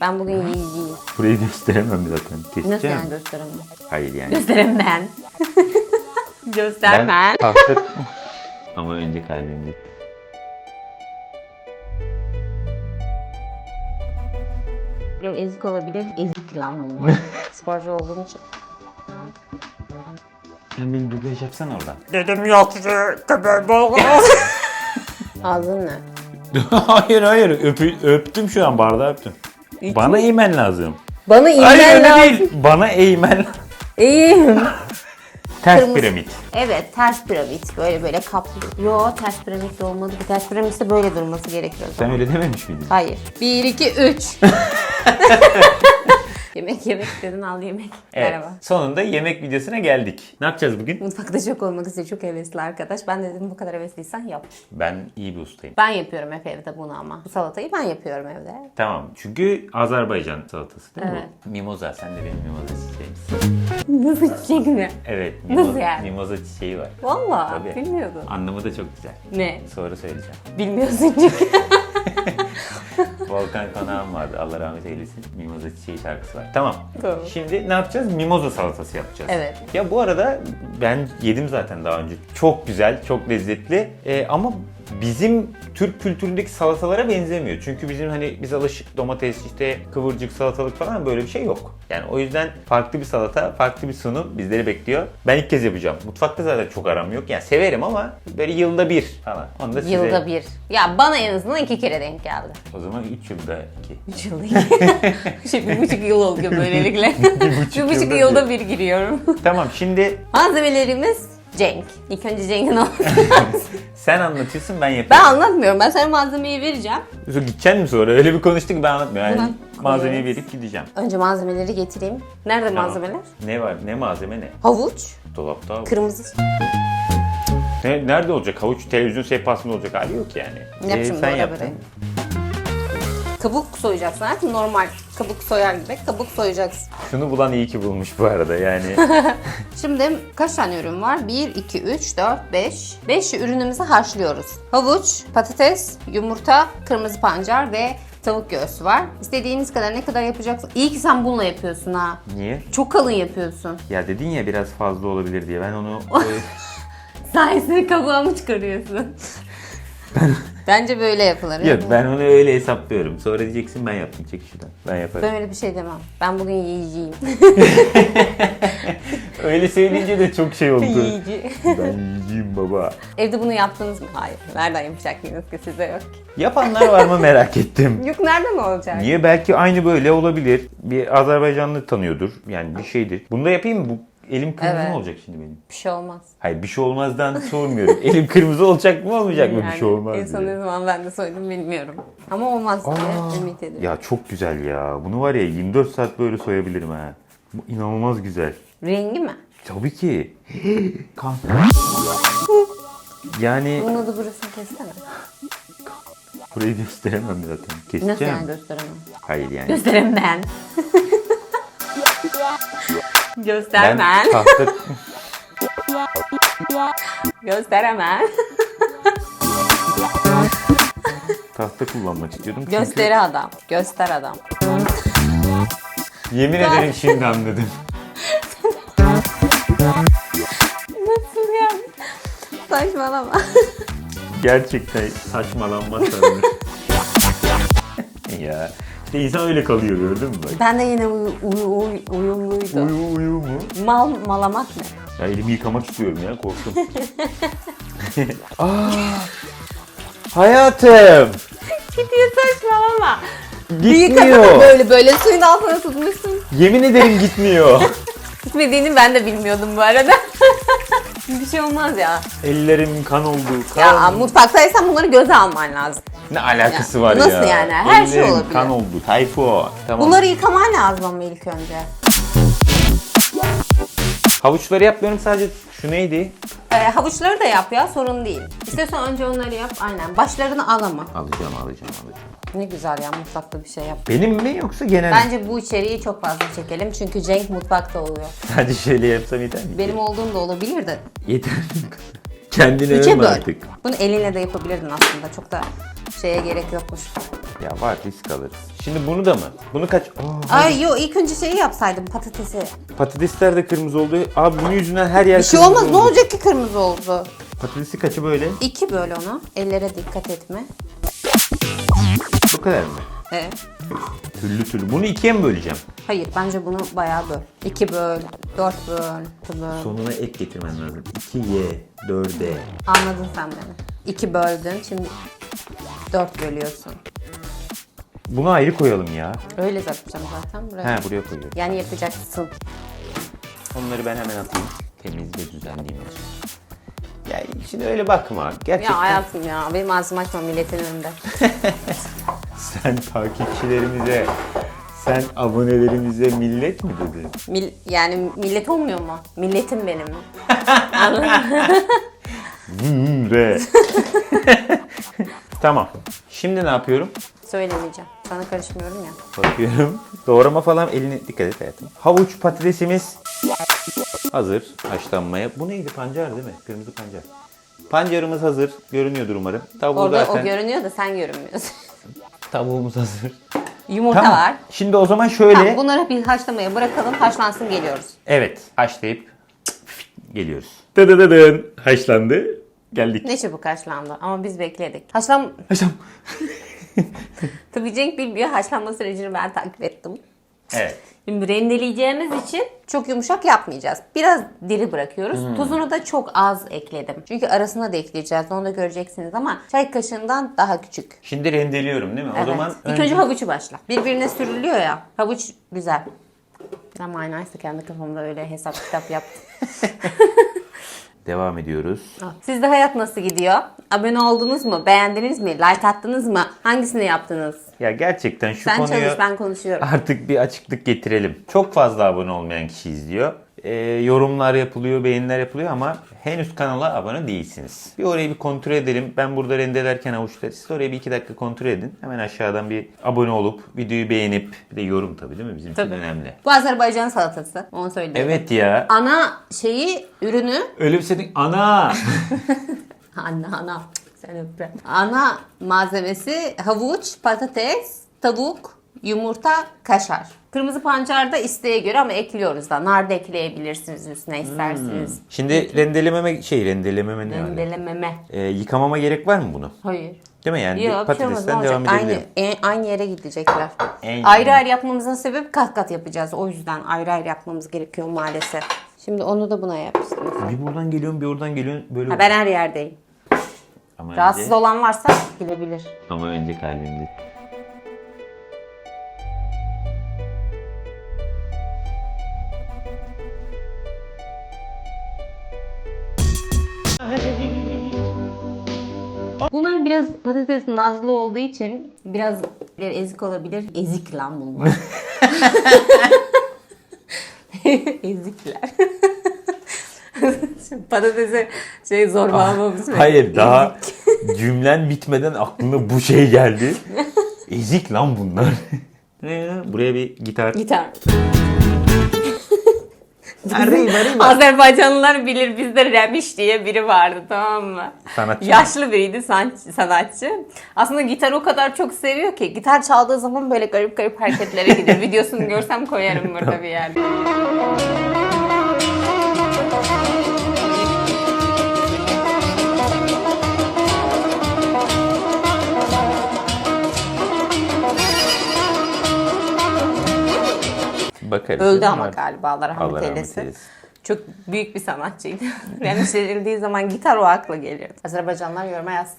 Ben bugün yiyeceğim. Burayı gösteremem zaten. Keseceğim. Nasıl yani gösteremem? Hayır yani. Gösteremem ben. Göstermem. tahta... Ama önce kalbimde. Biraz ezik olabilir. Ezik lan bunlar. Sporcu olduğum için. Sen beni dublaj yapsana oradan. Dedim yatsı köpek balığı. Ağzın ne? hayır hayır Öpü- öptüm şu an bardağı öptüm. Bana eğmen lazım. Bana Hayır inmen öyle lazım. değil. Bana eğmen İyiyim. Ters Kırmızı- piramit. Evet ters piramit. Böyle böyle kaplı. Yo ters piramit de olmadı. Bir ters piramit de böyle durması gerekiyor. Sen öyle dememiş miydin? Hayır. 1, 2, 3. yemek yemek dedin al yemek. Evet. Merhaba. Sonunda yemek videosuna geldik. Ne yapacağız bugün? Mutfakta çok olmak istiyor. Çok hevesli arkadaş. Ben de dedim bu kadar hevesliysen yap. Ben iyi bir ustayım. Ben yapıyorum hep evde bunu ama. Bu salatayı ben yapıyorum evde. Tamam. Çünkü Azerbaycan salatası değil mi bu? Mimoza. Sen de benim mimoza çiçeğimsin. Nasıl çiçek mi? Evet. Nasıl Mimoza, yani? mimoza çiçeği var. Valla Tabii. bilmiyordum. Anlamı da çok güzel. Ne? Sonra söyleyeceğim. Bilmiyorsun çünkü. Volkan Konağım vardı. Allah rahmet eylesin. Mimoza çiçeği şarkısı var. Tamam. Tamam. Şimdi ne yapacağız? Mimoza salatası yapacağız. Evet. Ya bu arada ben yedim zaten daha önce. Çok güzel, çok lezzetli. Ee, ama bizim Türk kültüründeki salatalara benzemiyor. Çünkü bizim hani biz alışık domates, işte kıvırcık salatalık falan böyle bir şey yok. Yani o yüzden farklı bir salata, farklı bir sunum bizleri bekliyor. Ben ilk kez yapacağım. Mutfakta zaten çok aram yok. Yani severim ama böyle yılda bir falan. Onu da size... Yılda bir. Ya bana en azından iki kere denk geldi. O zaman 3 yılda 2. Üç yılda iki. şey bir buçuk yıl oluyor böylelikle. bir buçuk, yılda yılda bir giriyorum. Tamam şimdi Malzemelerimiz Cenk. İlk önce Cenk'in sen anlatıyorsun ben ben yapıyorum. anlatmıyorum. Ben sana malzemeyi vereceğim. Sonra gideceksin mi sonra? Öyle bir konuştuk ben anlatmıyorum. Yani malzemeyi verip gideceğim. Önce malzemeleri getireyim. Nerede Tamam. malzemeler? Ne var? Ne malzeme ne? Havuç, Dolapta. havuç. kırmızı. Ne, nerede olacak? Havuç televizyon sehpasında olacak hali yok yani. Yap Ee, şimdi sen oraya yaptın. buraya. Kabuk soyacaksın. Artık normal kabuk soyar gibi kabuk soyacaksın. Şunu bulan iyi ki bulmuş bu arada yani. Şimdi kaç tane ürün var? 1, 2, 3, 4, 5. 5 ürünümüzü haşlıyoruz. Havuç, patates, yumurta, kırmızı pancar ve tavuk göğsü var. İstediğiniz kadar ne kadar yapacaksın? İyi ki sen bununla yapıyorsun ha. Niye? Çok kalın yapıyorsun. Ya dedin ya biraz fazla olabilir diye. Ben onu e, Sayesinde kabuğumu çıkarıyorsun. Bence böyle yapılır. yok ben onu öyle hesaplıyorum. Sonra diyeceksin ben yaptım. Çek şuradan. Ben yaparım. Ben öyle bir şey demem. Ben bugün yiyeceğim. Öyle söyleyince de çok şey oldu. Yiyici. ben yiyeceğim baba. Evde bunu yaptınız mı? Hayır. Nereden yapacaksınız ki size yok ki. Yapanlar var mı merak ettim. Yok nereden olacak? Niye? Belki aynı böyle olabilir. Bir Azerbaycanlı tanıyordur. Yani bir şeydir. Bunu da yapayım mı? Bu elim kırmızı Evet. mı olacak şimdi benim? Bir şey olmaz. Hayır bir şey olmazdan sormuyorum. elim kırmızı olacak mı olmayacak mı? Bir şey olmaz diye. ne zaman ben de söyledim bilmiyorum. Ama olmaz diye Aa, ümit ediyorum. Ya çok güzel ya. Bunu var ya 24 saat böyle soyabilirim ha. Bu inanılmaz güzel. Rengi mi? Tabii ki. kan. Yani Bunun adı burasını kessene. burayı gösteremem zaten. Nasıl Keseceğim. yani gösteremem? Hayır yani. Gösteremem ben. Ben Göstermem. tahta... Gösteremem. tahta kullanmak istiyordum. Çünkü Gösteri adam. Göster adam. yemin ederim şimdi anladım. Nasıl yani? Saçmalama. Gerçekten saçmalanmaz sanırım. ya. İşte insan öyle kalıyor gördün mü? Bak. ben de yine uy, uy, uy, uyumluydu. Uyu uyu mu? Mal malamak ne? Ya elimi yıkamak istiyorum ya korktum. Aa, hayatım. Gidiyor saçmalama. Gitmiyor. Böyle böyle suyun altına tutmuşsun. Yemin ederim gitmiyor. Gitmediğini ben de bilmiyordum bu arada. bir şey olmaz ya. Ellerim kan oldu. Kan. Ya mutfaktaysan bunları göze alman lazım. Ne alakası Ya, var nasıl ya? yani? Her şey Ellerim olabilir. kan oldu. Tayfo. Tamam. Bunları yıkaman lazım ama ilk önce. Havuçları yapmıyorum sadece şu neydi? Ee, havuçları da yap ya sorun değil. İstiyorsan önce onları yap aynen. Başlarını al ama. Alacağım alacağım alacağım. Ne güzel ya mutfakta bir şey yap. Benim mi yoksa genel mi? Bence bu içeriği çok fazla çekelim çünkü Cenk mutfakta oluyor. Sadece şöyle yapsam yeter mi? Benim olduğum da olabilir de. Yeter? Kendini Üçe övme böl. artık. Bunu elinle de yapabilirdin aslında. Çok da şeye gerek yokmuş. Ya var risk alırız. Şimdi bunu da mı? Bunu kaç? Aa, Ay yo ilk önce şeyi yapsaydım patatesi. patatesler de kırmızı oldu. Abi bunun yüzünden her yer Bir şey kırmızı olmaz ne oldu. olacak ki kırmızı oldu. Patatesi kaçı böyle? İki böyle onu. Ellere dikkat etme. Bu kadar mı? Evet. Türlü türlü. Bunu ikiye mi böleceğim? Hayır bence bunu bayağı böl. İki böl, dört böl, iki böl. Sonuna ek getirmen lazım. 2'ye, 4'e. Anladın sen beni. İki böldün şimdi dört bölüyorsun. Bunu ayrı koyalım ya. Öyle yapacağım zaten buraya. He buraya koyuyorum. Yani yapacaksın. Onları ben hemen atayım. Temiz ve düzenleyeyim. Ya şimdi öyle bakma. Gerçekten Ya hayatım ya benim ağzımı açma milletin önünde. sen takipçilerimize, sen abonelerimize millet mi dedin? Mil, yani millet olmuyor mu? Milletim benim. Re. tamam. Şimdi ne yapıyorum? Söylemeyeceğim. Sana karışmıyorum ya. Bakıyorum. Doğrama falan eline dikkat et hayatım. Havuç patatesimiz hazır haşlanmaya. Bu neydi? Pancar değil mi? Kırmızı pancar. Pancarımız hazır. Görünüyordur umarım. Tavuğu Orada zaten. o görünüyor da sen görünmüyorsun. Tavuğumuz hazır. Yumurta Tamam. var. Şimdi o zaman şöyle. Tamam, bunları bir haşlamaya bırakalım. Haşlansın geliyoruz. Evet. Haşlayıp geliyoruz. Dıdıdıdın. Haşlandı. Geldik. Ne çabuk haşlandı ama biz bekledik. Haşlan... Haşlam. Tabii Cenk bilmiyor. Haşlanma sürecini ben takip ettim. Evet. Şimdi rendeleyeceğimiz için çok yumuşak yapmayacağız. Biraz diri bırakıyoruz. Hmm. Tuzunu da çok az ekledim. Çünkü arasına da ekleyeceğiz. Onu da göreceksiniz ama çay kaşığından daha küçük. Şimdi rendeliyorum değil mi? Evet. O zaman İlk önce havucu başla. Birbirine sürülüyor ya. Havuç güzel. Ama aynıysa kendi kafamda öyle hesap kitap yaptım. devam ediyoruz. Sizde hayat nasıl gidiyor? Abone oldunuz mu? Beğendiniz mi? Like attınız mı? Hangisini yaptınız? Ya gerçekten şu Sen konuyu çalış ben konuşuyorum. artık bir açıklık getirelim. Çok fazla abone olmayan kişi izliyor. Ee, yorumlar yapılıyor, beğeniler yapılıyor ama henüz kanala abone değilsiniz. Bir orayı bir kontrol edelim. Ben burada rendelerken avuçları siz orayı bir iki dakika kontrol edin. Hemen aşağıdan bir abone olup videoyu beğenip bir de yorum tabii değil mi? Bizim için Tabii. önemli. Bu Azerbaycan salatası. Onu söyleyeyim. Evet ya. Ana şeyi, ürünü Öyle bir senin ana. Anne ana. Sen öpre. Ana malzemesi havuç, patates, tavuk, yumurta, kaşar. Kırmızı pancar da isteğe göre ama ekliyoruz da. Nar da ekleyebilirsiniz üstüne isterseniz. Şimdi rendelememe şey rendelememe ne hali? Rendelememe. Ee, yıkamama gerek var mı bunu? Hayır. Değil mi yani? Yok bir şey olmaz. Ne patatesten olacak? devam Aynı, edebilirim. e- aynı yere gidecekler. En- ayrı ayrı yapmamızın sebebi kat kat yapacağız. O yüzden ayrı ayrı yapmamız gerekiyor maalesef. Şimdi onu da buna yapıştırırız. Bir buradan geliyorum, bir oradan geliyorum. Böyle Ha, ben her yerdeyim. ama Rahatsız önce, olan varsa gidebilir. ama önce kalbimde. Bunlar biraz patates nazlı olduğu için biraz ezik olabilir. Ezik lan bunlar. Ezikler. Şimdi patatese şey zorbalamamız mı? Hayır daha cümlen bitmeden aklına bu şey geldi. Ezik lan bunlar. Buraya bir gitar. Gitar. Neredeyim arayayım Azerbaycanlılar bilir bizde Remiş diye biri vardı tamam mı? Sanatçı. Yaşlı biriydi san- sanatçı. Aslında gitar o kadar çok seviyor ki gitar çaldığı zaman böyle garip garip hareketlere gidiyor. Videosunu görsem koyarım burada bir yerde. Bakarız. Öldü ama galiba Allah rahmet Allah rahmet eylesin. eylesin. Çok büyük bir sanatçıydı. Remiş denildiği zaman gitar o akla geliyor. Azerbaycanlılar yoruma yaz.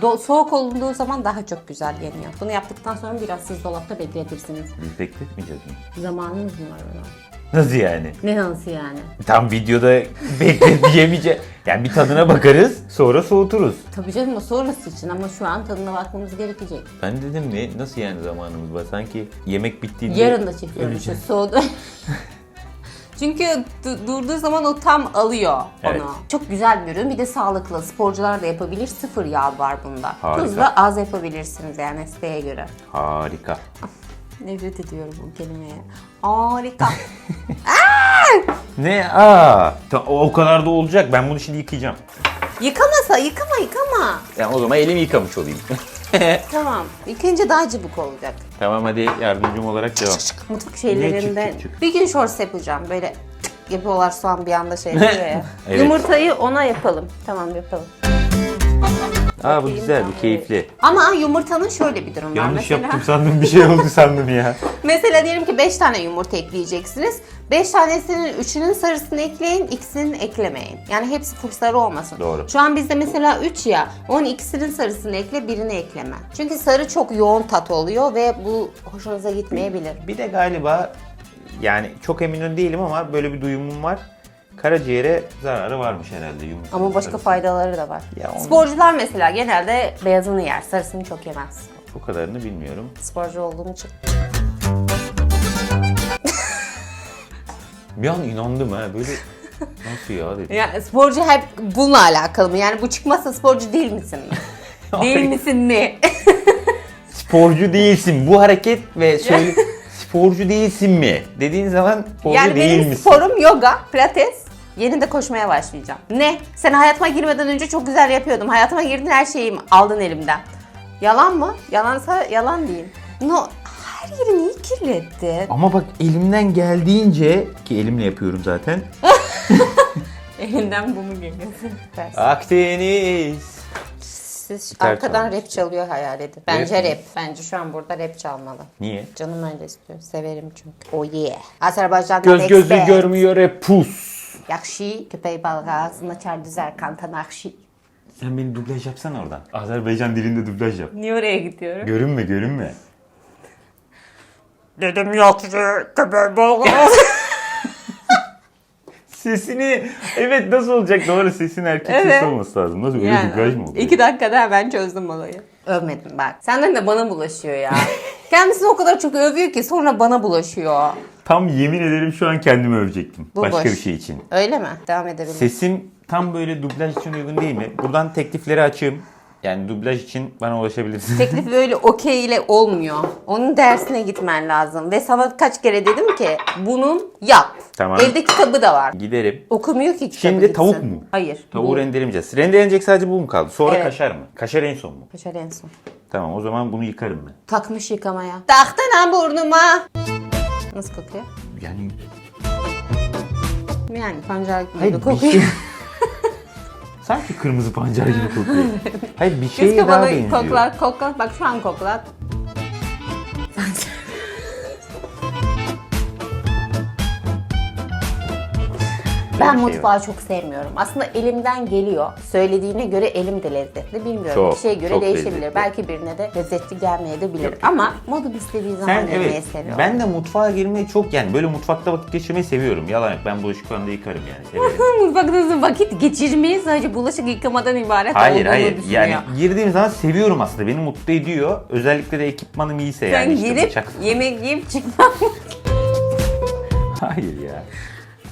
Do- soğuk olduğu zaman daha çok güzel yeniyor. Bunu yaptıktan sonra biraz siz dolapta bekletirsiniz. Biz bekletmeyeceğiz mi? Zamanınız mı var ona? Nasıl yani? Ne nasıl yani? Tam videoda beklet diyemeyeceğim. Yani bir tadına bakarız sonra soğuturuz. Tabii canım o sonrası için ama şu an tadına bakmamız gerekecek. Ben dedim ne nasıl yani zamanımız var? Sanki yemek bittiğinde Yarın da işte, öleceğiz. Soğudu. Çünkü du- durduğu zaman o tam alıyor onu. Evet. Çok güzel bir ürün. Bir de sağlıklı. Sporcular da yapabilir. Sıfır yağ var bunda. Harika. Tuz da az yapabilirsiniz yani isteğe göre. Harika. Nefret ediyorum bu kelimeye. Harika. Ne? Aa, ta- o kadar da olacak. Ben bunu şimdi yıkayacağım. Yıkamasa yıkama yıkama. Yani o zaman elimi yıkamış olayım. tamam. İkinci daha cıbık olacak. Tamam hadi yardımcım olarak devam. Mutfak şeylerinden. çık, çık, çık. Bir gün shorts yapacağım. Böyle tık yapıyorlar soğan bir anda şey yapıyor ya. Evet. Yumurtayı ona yapalım. Tamam yapalım. Aa bu güzel, bu keyifli. Ama yumurtanın şöyle bir durum var. Yanlış mesela, yaptım sandım bir şey oldu sandım ya. Mesela diyelim ki 5 tane yumurta ekleyeceksiniz. 5 tanesinin 3'ünün sarısını ekleyin, ikisini eklemeyin. Yani hepsi full sarı olmasın. Doğru. Şu an bizde mesela 3 ya, onun ikisinin sarısını ekle, birini ekleme. Çünkü sarı çok yoğun tat oluyor ve bu hoşunuza gitmeyebilir. Bir de galiba yani çok emin değilim ama böyle bir duyumum var. Karaciğere zararı varmış herhalde yumurta. Ama başka sarısı. faydaları da var. Ya onu- Sporcular mesela genelde beyazını yer, sarısını çok yemez. O kadarını bilmiyorum. Sporcu olduğum için. Bir an inandım ha böyle nasıl ya dedim. Yani sporcu hep bununla alakalı mı? Yani bu çıkmazsa sporcu değil misin mi? değil misin mi? Sporcu değilsin bu hareket ve söyle sporcu değilsin mi dediğin zaman sporcu yani değil benim misin? sporum yoga, pilates. Yeni de koşmaya başlayacağım. Ne? Sen hayatıma girmeden önce çok güzel yapıyordum. Hayatıma girdin her şeyi aldın elimden. Yalan mı? Yalansa yalan değil. No, her yeri niye kirlettin? Ama bak elimden geldiğince ki elimle yapıyorum zaten. Elinden bu mu geliyor? Akdeniz. Siz Gitar arkadan çalmış. rap çalıyor hayal edin. Bence rap. Bence şu an burada rap çalmalı. Niye? Canım öyle istiyor. Severim çünkü. Oh yeah. Azerbaycan'dan Göz gözü expert. görmüyor hep pus. Yakşı, köpeği balığı ağzını açar düzer kantan akşı. Sen beni dublaj yapsana oradan. Azerbaycan dilinde dublaj yap. Niye oraya gidiyorum? Görünme görünme. Dedim yakşı, köpeği balığı Sesini evet nasıl olacak doğru sesin erkek Evet. sesi olması lazım. Nasıl öyle dublaj mı oluyor? iki dakikada ben çözdüm olayı. Övmedim bak. Senden de bana bulaşıyor ya. Kendisini o kadar çok övüyor ki sonra bana bulaşıyor. Tam yemin ederim şu an kendimi övecektim. Bu Başka boş. bir şey için. Öyle mi? Devam edelim. Sesim tam böyle dublaj için uygun değil mi? Buradan teklifleri açığım. Yani dublaj için bana ulaşabilirsiniz. Teklif böyle okey ile olmuyor. Onun dersine gitmen lazım. Ve sana kaç kere dedim ki bunun yap. Tamam. Evde kitabı da var. Giderim. Okumuyor ki kitabı Şimdi gitsin. tavuk mu? Hayır. Tavuğu bu. rendelemeyeceğiz. Rendelenecek sadece bu mu kaldı? Sonra Evet. kaşar mı? Kaşar en son mu? Kaşar en son. Tamam o zaman bunu yıkarım ben. Takmış yıkamaya. Taktın ha burnuma. Nasıl kokuyor? Yani Yani pancar gibi hayır bir kokuyor. şey... Sanki kırmızı pancar gibi kokuyor. Hayır bir Keşke daha benziyor. kokla, kokla. Bak şu an kokla. Ben bir şey mutfağı çok sevmiyorum. Aslında elimden geliyor. Söylediğine göre elim de lezzetli. Bilmiyorum. Çok, Kişiye göre çok değişebilir. lezzetli. Belki birine de lezzetli gelmeyebilir. Yok, yok. Ama modum istediği zaman Sen yemeği evet seviyorum. ben de mutfağa girmeyi çok yani böyle mutfakta vakit geçirmeyi seviyorum. Yalan yok ben bulaşık falan da yıkarım yani. Mutfakta vakit geçirmeyi sadece bulaşık yıkamadan ibaret hayır olduğunu hayır düşünüyor. yani girdiğim zaman seviyorum aslında beni mutlu ediyor. Özellikle de ekipmanım iyiyse Sen yani işte girip bıçak. yemek yiyip çıkmak Hayır ya.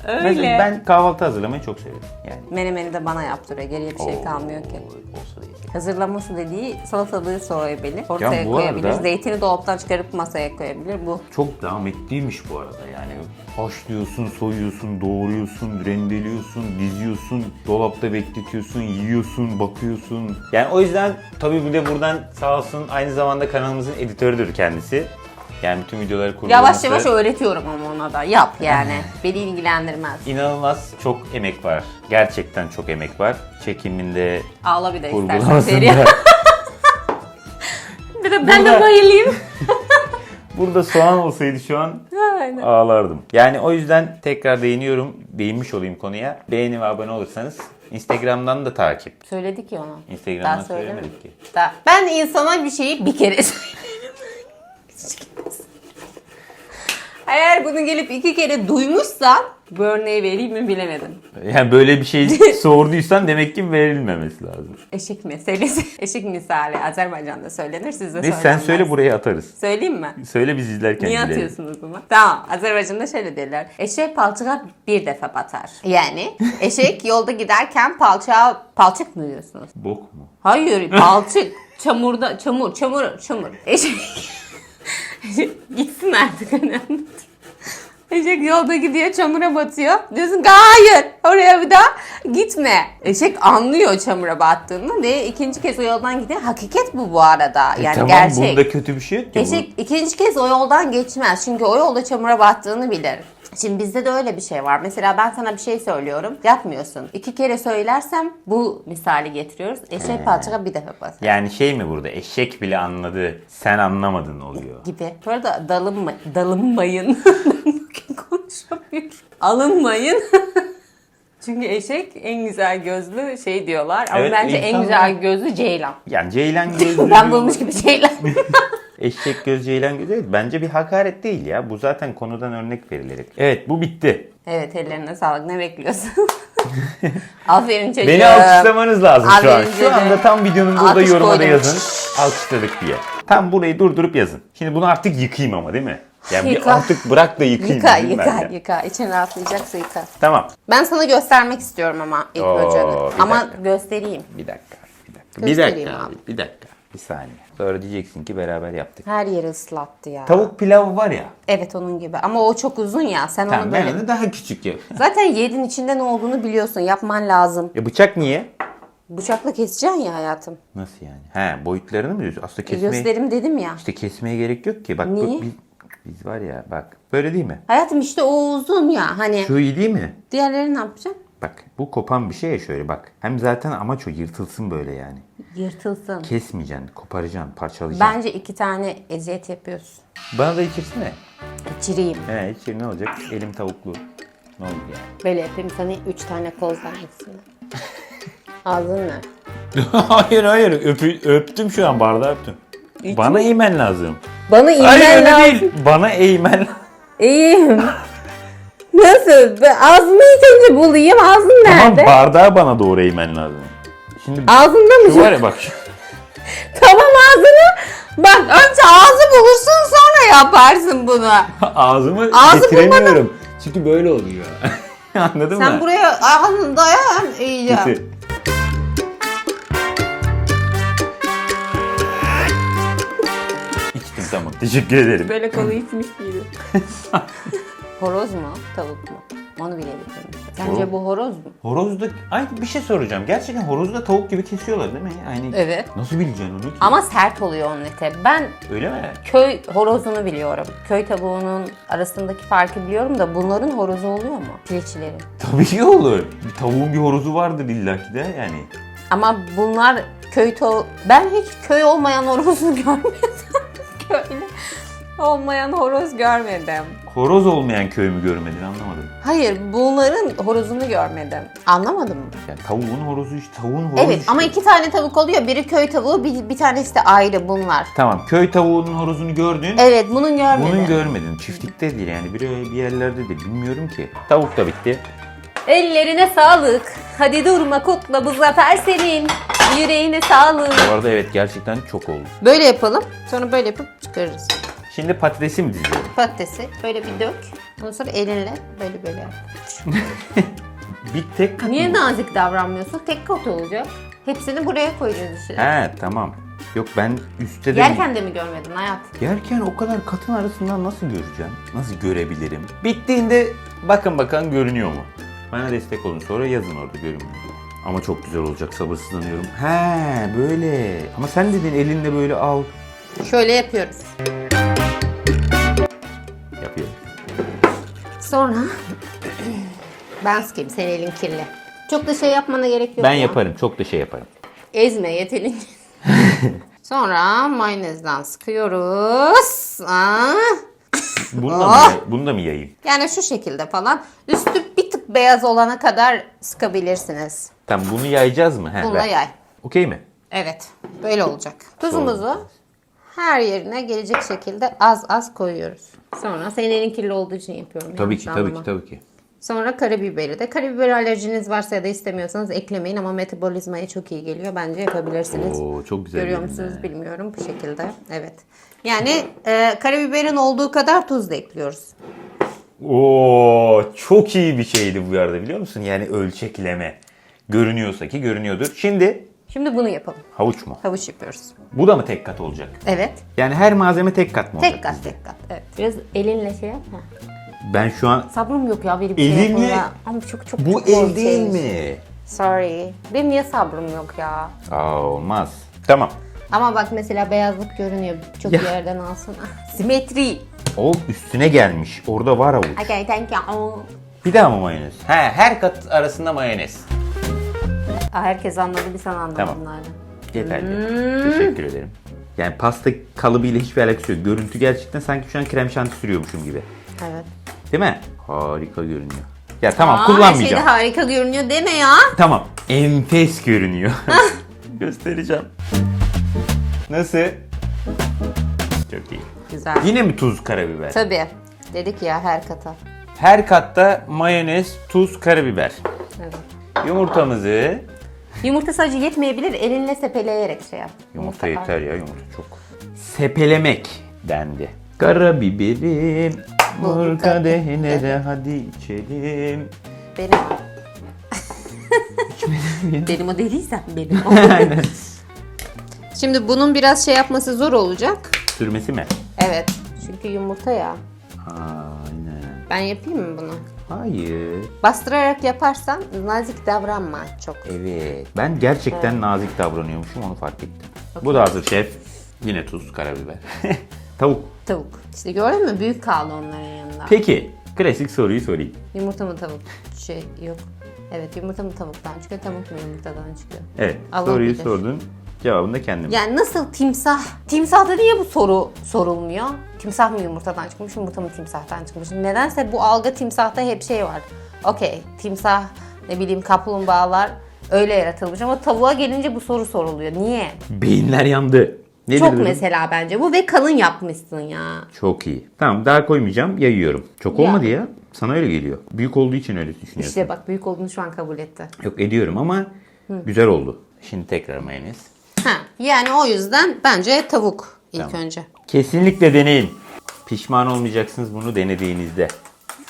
Öyle. Mesela ben kahvaltı hazırlamayı çok severim yani. Menemeni de bana yaptırıyor. Geriye bir şey Oo, kalmıyor ki. Olsa iyi. Hazırlaması dediği salatalığı soyabilir. Ortaya bu koyabilir. arada- Zeytini dolaptan çıkarıp masaya koyabilir. Bu Çok zahmetliymiş bu arada yani. Haşlıyorsun, soyuyorsun, doğruyorsun, rendeliyorsun, diziyorsun, dolapta bekletiyorsun, yiyorsun, bakıyorsun. Yani o yüzden tabii bir de buradan sağ olsun aynı zamanda kanalımızın editörüdür kendisi. Yani bütün videoları kurgulaması. yavaş yavaş öğretiyorum ama ona da. Yap yani. Beni ilgilendirmez. İnanılmaz çok emek var. Gerçekten çok emek var. Çekiminde, Ağla bir de istersen kurgulamasında. Feriha. bir de ben de Burada- bayılayım. Burada soğan olsaydı şu an Aynen. ağlardım. Yani o yüzden tekrar değiniyorum, değinmiş olayım konuya. Beğeni ve abone olursanız Instagram'dan da takip. Söyledik ya onu. Instagram'dan Daha söylemedik. söylemedik ki. Daha- Ben insana bir şeyi bir kere söylerim. Eğer bunu gelip iki kere duymuşsan bu örneği vereyim mi bilemedim. Yani böyle bir şey sorduysan demek ki verilmemesi lazım. Eşik meselesi. Eşik misali Azerbaycan'da söylenir sizde Neyse sen söylenmez. söyle buraya atarız. Söyleyeyim mi? Söyle biz izlerken Niye bilelim. atıyorsunuz bunu? Tamam. Azerbaycan'da şöyle derler. Eşek palçığa bir defa batar. Yani eşek yolda giderken palçağa palçık mı diyorsunuz? Bok mu? Hayır palçık. Çamurda çamur çamur çamur. Eşek. Eşek- Gitsin artık önemli. Eşek yolda gidiyor çamura batıyor. Diyorsun ki hayır oraya bir daha gitme. Eşek anlıyor çamura battığını ve ikinci kez o yoldan gidiyor. Hakikat bu bu arada. E Yani tamam gerçek. bunda kötü bir şey yok ki. bu. Eşek ikinci kez o yoldan geçmez. Çünkü o yolda çamura battığını bilir. Şimdi bizde de öyle bir şey var. Mesela ben sana bir şey söylüyorum. Yapmıyorsun. İki kere söylersem bu misali getiriyoruz. Eşek patlığa bir defa basar. Yani şey mi burada eşek bile anladı sen anlamadın oluyor. Gibi. Bu arada dalınma, dalınmayın. Alınmayın. Çünkü eşek en güzel gözlü şey diyorlar. Ama Evet, bence en insanlar- güzel gözlü ceylan. Yani ceylan gözlü. ben bulmuş gibi ceylan. Eşek göz ceylan gözü evet, bence bir hakaret değil ya. Bu zaten konudan örnek verilerek. Evet bu bitti. evet ellerine sağlık. Ne bekliyorsun? Aferin çocuğum. Beni alkışlamanız lazım şu an. Şu anda tam videonun burada Alkış yoruma da koydum. yazın. Alkışladık diye. Tam burayı durdurup yazın. Şimdi bunu artık yıkayayım ama değil mi? Yani bir Yıka. artık bırak da yıkayayım. Yıka, ben yıka, ya. yıka. İçin rahatlayacaksa yıka. Tamam. Ben sana göstermek istiyorum ama ilk Oo, bir Ama dakika. göstereyim. Bir dakika. Bir dakika. Bir Göstereyim dakika abi. Bir dakika. Bir saniye. Sonra diyeceksin ki beraber yaptık. Her yeri ıslattı ya. Tavuk pilavı var ya. Evet onun gibi. Ama o çok uzun ya. Sen Tamam onu ben böyle... onu daha küçük yap. Zaten yedin içinde ne olduğunu biliyorsun. Yapman lazım. Ya bıçak niye? Bıçakla keseceksin ya hayatım. Nasıl yani? He boyutlarını mı diyorsun? Aslında E, kesmeye... Gösterim dedim ya. İşte kesmeye gerek yok ki. Bak bu- Niye? biz, biz var ya bak. Böyle değil mi? Hayatım işte o uzun ya. Hani Şu iyi değil mi? diğerleri ne yapacaksın? Bak bu kopan bir şey ya şöyle bak. Hem zaten amaç o yırtılsın böyle yani. Yırtılsın. Kesmeyeceksin, koparacaksın, parçalayacaksın. Bence iki tane eziyet yapıyorsun. Bana da içirsene. İçireyim. He içir ne olacak? Elim tavuklu. Ne olur yani? Böyle yapayım sana üç tane kozdan hepsini. Ağzın ne? hayır hayır Öpü- öptüm şu an bardağı öptüm. Bana eğmen lazım. Bana Hayır iğnen öyle lazım. değil. Bana eğmen İyiyim. Nasıl? Ben ağzını ilk önce bulayım. Ağzın Tamam nerede? bardağı bana doğru eğmen lazım. Şimdi Ağzında mı? şu var ya bak şu. Tamam ağzını. Bak önce ağzı bulursun sonra yaparsın bunu. Ağzımı Ağzı getiremiyorum. Çünkü böyle oluyor. Anladın Sen mı? buraya ağzını dayan iyice. Getir. Teşekkür ederim. Böyle kolu içmiş gibi. horoz mu? Tavuk mu? Onu bilebilirim. Sence Horoz. bu horoz mu? Horozda ay bir şey soracağım. Gerçekten horozu da tavuk gibi kesiyorlar değil mi? Aynı. Evet. Nasıl bileceksin onu ki? Ama sert oluyor onun eti. Ben Öyle mi? köy horozunu biliyorum. Köy tavuğunun arasındaki farkı biliyorum da bunların horozu oluyor mu? Piliçlerin. Tabii ki olur. Bir tavuğun bir horozu vardır illaki de yani. Ama bunlar köy tavuğu... Ben hiç köy olmayan horozu görmedim. Köylü olmayan horoz görmedim. Horoz olmayan köy mü görmedin anlamadım. Hayır bunların horozunu görmedim. Anlamadın mı? Yani tavuğun horozu işte tavuğun horozu Evet işte. ama iki tane tavuk oluyor. Biri köy tavuğu, bir, bir tanesi de ayrı bunlar. Tamam köy tavuğunun horozunu gördün. Evet bunun görmedim. Bunun görmedin. Çiftlikte değil yani bir, bir yerlerde de bilmiyorum ki. Tavuk da bitti. Ellerine sağlık. Hadi durma kutla bu zafer senin. Yüreğine sağlık. Bu arada evet gerçekten çok oldu. Böyle yapalım. Sonra böyle yapıp çıkarırız. Şimdi patatesi mi diziyorum? Patatesi böyle bir dök. Ondan sonra elinle böyle böyle yap. Bir tek kat Niye mı? nazik davranmıyorsun? Tek kat olacak. Hepsini buraya koyacağız işte. He tamam. Yok ben üstte de Yerken de mi görmedin hayat? Yerken o kadar katın arasından nasıl göreceğim? Nasıl görebilirim? Bittiğinde bakın bakalım görünüyor mu? Bana destek olun sonra yazın orada görünmüyor. Ama çok güzel olacak sabırsızlanıyorum. He böyle. Ama sen dedin elinle böyle al. Şöyle yapıyoruz. Sonra ben sıkayım senin elin kirli. Çok da şey yapmana gerek yok. Ben ya. yaparım. Çok da şey yaparım. Ezme yetelince. Sonra mayonezden sıkıyoruz. Aa. Bunu da, mı, yay- bunu da mı yayayım? Yani şu şekilde falan. Üstü bir tık beyaz olana kadar sıkabilirsiniz. Tamam bunu yayacağız mı? He, ver. yay. Okey mi? Evet. Böyle olacak. Tuzumuzu her yerine gelecek şekilde az az koyuyoruz. Sonra senin elin kirli olduğu için yapıyorum. Tabii ki tabii ki tabii ki. Sonra karabiberi de. Karabiber alerjiniz varsa ya da istemiyorsanız eklemeyin ama metabolizmaya çok iyi geliyor. Bence yapabilirsiniz. Oo çok güzel. Görüyor musunuz bilmiyorum bu şekilde. Evet. Yani e, karabiberin olduğu kadar tuz da ekliyoruz. Oo çok iyi bir şeydi bu arada biliyor musun? Yani ölçekleme. Görünüyorsa ki görünüyordur. Şimdi Şimdi bunu yapalım. havuç mu? Havuç yapıyoruz. Bu da mı tek kat olacak? Evet. Yani her malzeme tek kat mı olacak? Tek kat tek kat. Evet. Biraz elinle şey yap. Ha. Ben şu an Sabrım yok ya benim Elimle- telefonla. Ama çok çok bu çok el değil korkunç. mi? Sorry. Benim niye sabrım yok ya? Aa olmaz. Tamam. Ama bak mesela beyazlık görünüyor. Çok Ya. yerden alsın. Ah, Simetri. O üstüne gelmiş. Orada var avuç. Okay, thank you. Bir daha mı mayonez? He, her kat arasında mayonez. Herkes anladı bir sen anladın Tamam. Yeterli. Hmm. Teşekkür ederim. Yani pasta kalıbıyla hiçbir alakası yok. Görüntü gerçekten sanki şu an krem şanti sürüyormuşum gibi. Evet. Değil mi? Harika görünüyor. Ya tamam Aa, Her şeyde kullanmayacağım. harika görünüyor deme ya. Tamam. Enfes görünüyor. Göstereceğim. Nasıl? Çok iyi. Güzel. Yine mi tuz, karabiber? Tabii. Dedik ya her kata. Her katta mayonez, tuz, karabiber. Evet. Yumurtamızı Yumurta sadece yetmeyebilir. Elinle sepeleyerek şey yap. Yumurta yeter ya yumurta çok. Sepelemek dendi. Karabiberim vur kadehine de hadi içelim. Benim. benim o değilsen benim o. Aynen. Şimdi bunun biraz şey yapması zor olacak. Sürmesi mi? Evet. Çünkü yumurta ya. Aynen. Ben yapayım mı bunu? Hayır. Bastırarak yaparsan nazik davranma çok. Evet. Ben gerçekten nazik davranıyormuşum onu fark ettim. Bu da hazır şef. Yine tuz, karabiber. Tavuk. Tavuk. İşte gördün mü? Büyük kaldı onların yanında. Peki. Klasik soruyu sorayım. Yumurta mı tavuk? Şey yok. Evet yumurta mı tavuktan çıkıyor, tavuk mu yumurtadan çıkıyor? Evet. Allah soruyu bilir. sordun. Cevabını da kendim. Yani nasıl timsah? Timsahta niye bu soru sorulmuyor? Timsah mı yumurtadan çıkmış, yumurta mı timsahtan çıkmış? Nedense bu algı timsahta hep şey var. Okey, timsah, ne bileyim kaplumbağalar öyle yaratılmış ama tavuğa gelince bu soru soruluyor. Niye? Beyinler yandı. Ne Çok dedim? mesela bence bu ve kalın yapmışsın ya. Çok iyi. Tamam daha koymayacağım. Yayıyorum. Çok Ya. olmadı ya. Sana öyle geliyor. Büyük olduğu için öyle düşünüyorsun. İşte bak büyük olduğunu şu an kabul etti. Yok ediyorum ama güzel oldu. Şimdi tekrar mayonez. Ha, yani o yüzden bence tavuk ilk Tamam. önce. Kesinlikle deneyin. Pişman olmayacaksınız bunu denediğinizde.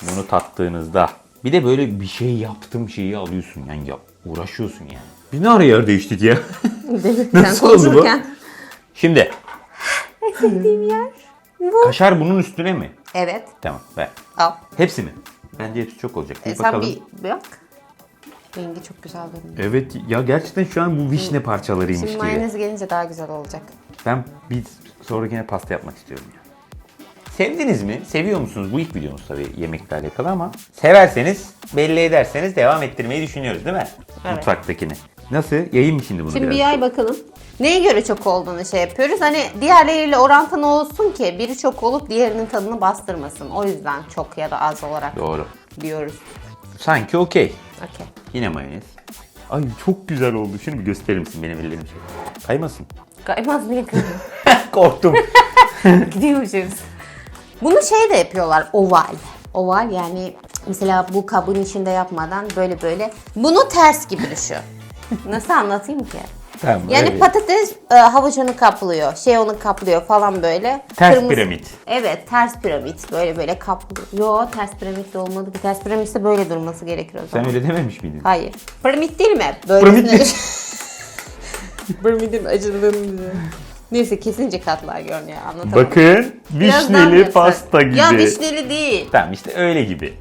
Bunu tattığınızda. Bir de böyle bir şey yaptım şeyi alıyorsun yani ya uğraşıyorsun yani. Biz ne ara yer değiştik ya. Nasıl Sen oldu bu? konuşurken. Şimdi Sevdiğim yer. Bu. kaşar bunun üstüne mi? Evet. Tamam ver. Al. Hepsi mi? Bence hepsi çok olacak. Bir E, sen bakalım. bir bak. Rengi çok güzel görünüyor. Evet ya gerçekten şu an bu vişne parçalarıymış Şimdi gibi. mayonez gelince daha güzel olacak. Ben bir sonrakine pasta yapmak istiyorum ya. Sevdiniz mi? Seviyor musunuz? Bu ilk videomuz tabii yemekle alakalı ama severseniz belli ederseniz devam ettirmeyi düşünüyoruz değil mi? Evet. Mutfaktakini. Nasıl? Yayayım mı şimdi bunu Şimdi biraz? bir yay bakalım. Neye göre çok olduğunu şey yapıyoruz. Hani diğerleriyle orantılı olsun ki biri çok olup diğerinin tadını bastırmasın. O yüzden çok ya da az olarak Doğru. diyoruz. Sanki okey. Okey. Yine mayonez. Ay çok güzel oldu. Şunu bir gösterir misin benim ellerim şey. Kaymasın. Kaymaz niye kızım? Korktum. Gidiyoruz. Bunu şey de yapıyorlar oval. Oval yani mesela bu kabın içinde yapmadan böyle böyle. Bunu ters gibi düşün. Nasıl anlatayım ki? Tamam. Yani evet. patates e, havuç onu kaplıyor, şey onu kaplıyor falan böyle. Ters piramit. Evet, ters piramit. Böyle böyle kaplıyor. Yo, ters piramit de olmadı ki. Ters piramit ise böyle durması gerekiyor o zaman. Sen öyle dememiş miydin? Hayır. Piramit değil mi? Böyle Piramit değil. Piramidin acılığını. Neyse kesince katlar görünüyor anlatamam. Bakın Biraz daha mı vişneli yapsak? pasta gibi. Ya vişneli değil. Tamam işte öyle gibi.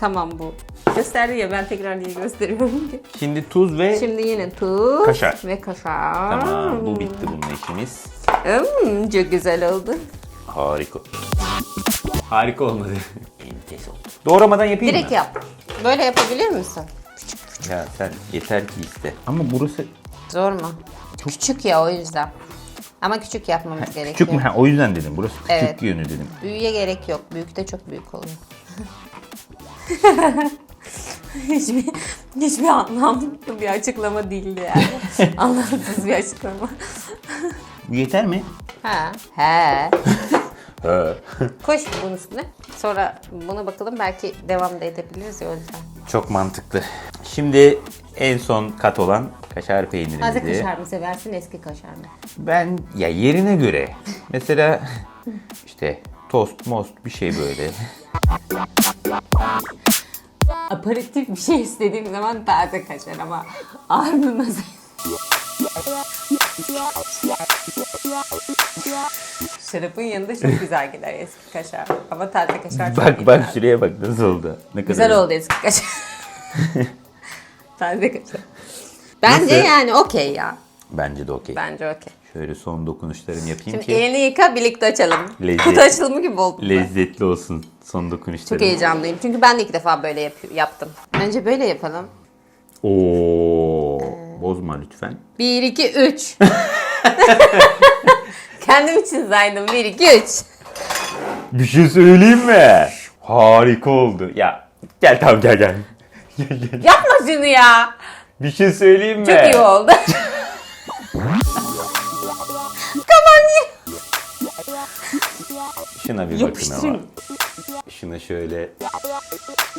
Tamam bu. Gösterdi ya ben tekrar niye gösteriyorum ki. Şimdi tuz ve Şimdi yine tuz Kaşar. ve kaşar. Tamam bu bitti bunun işimiz. Hmm, çok güzel oldu. Harika. Harika olmadı. Enfes oldu. Doğramadan yapayım Direkt mı? yap. Böyle yapabilir misin? Ya sen yeter ki iste. Ama burası Zor mu? Küçük ya o yüzden. Ama küçük yapmamız gerekiyor. küçük mü? Ha, o yüzden dedim. Burası küçük Evet. yönü dedim. Büyüye gerek yok. Büyük de çok büyük oluyor. hiçbir, hiçbir anlamlı bir açıklama değildi yani. Anlamsız bir açıklama. Bu yeter mi? Ha. He. He. Şimdi bunun üstüne. Sonra buna bakalım belki devam da edebiliriz ya o yüzden. Çok mantıklı. Şimdi en son kat olan kaşar peynirimizi. Taze kaşar mı seversin eski kaşar mı? Ben ya yerine göre. Mesela işte tost most bir şey böyle. Aparatif bir şey istediğim zaman taze kaşar ama ardından Şarapın yanında çok güzel gider eski kaşar. Ama taze kaşar çok bak iyi bak gider. şuraya bak nasıl oldu. Ne Güzel kadar oldu eski kaşar. taze kaşar. Bence Nasıl? yani okey ya. Bence de okey. Bence okey. Şöyle son dokunuşlarımı yapayım Şimdi ki elini yıka birlikte açalım. Lezzet. Kutu açılımı gibi oldu. lezzetli olsun son dokunuşlarım. Çok heyecanlıyım. Çünkü ben de ilk defa böyle yapı- yaptım. Önce böyle yapalım. Oo, bozma lütfen. 1, 2, 3. Kendim için saydım. 1, 2, 3. Bir şey söyleyeyim mi? Harika oldu. Ya gel tamam gel gel. Yapma şunu ya. Bir şey söyleyeyim mi? Çok iyi oldu. Şuna bir bakın ama. Şuna şöyle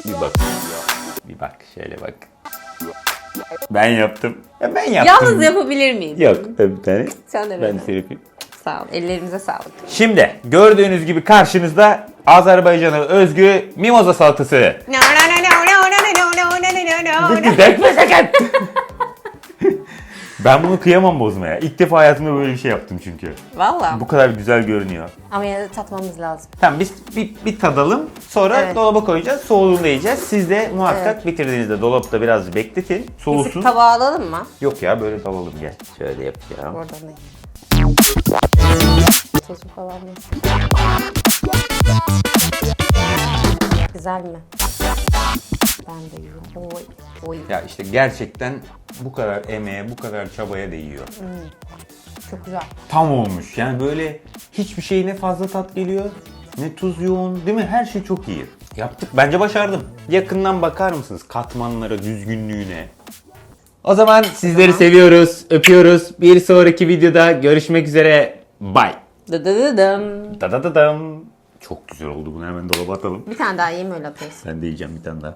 bir bak. Bir bak şöyle bak. Ben yaptım. Ya ben yaptım. Yalnız yapabilir miyim? Yok bir tane. Sen de Ben böyle. yapayım. Sağ ol. Ellerimize sağlık. Şimdi gördüğünüz gibi karşınızda Azerbaycan'a özgü mimoza salatası. No, no, no. Bekle sakat. Ben bunu kıyamam bozmaya. İlk defa hayatımda böyle bir şey yaptım çünkü. Valla. Bu kadar güzel görünüyor. Ama yine tatmamız lazım. Tamam biz bir, bir tadalım. Sonra Evet. dolaba koyacağız. Soğuduğunda yiyeceğiz. Siz de muhakkak bitirdiğinizde dolapta biraz bekletin. Soğusun. Yüzük tabağı alalım mı? Yok ya böyle tavalım gel. Şöyle yapacağım. Orada ne? Tuzu falan mı? Güzel mi? Ben de yiyorum. Oy, oy. Ya işte gerçekten bu kadar emeğe, bu kadar çabaya değiyor. Çok güzel. Tam olmuş. Yani böyle hiçbir şey ne fazla tat geliyor, ne tuz yoğun, değil mi? Her şey çok iyi. Yaptık. Bence başardım. Yakından bakar mısınız katmanlara, düzgünlüğüne? O zaman sizleri seviyoruz, öpüyoruz. Bir sonraki videoda görüşmek üzere. Bye. Dı dı dı dım. Da da da dam. Çok güzel oldu bunu hemen dolaba atalım. Bir tane daha yiyeyim öyle atıyorsun. Ben de yiyeceğim bir tane daha.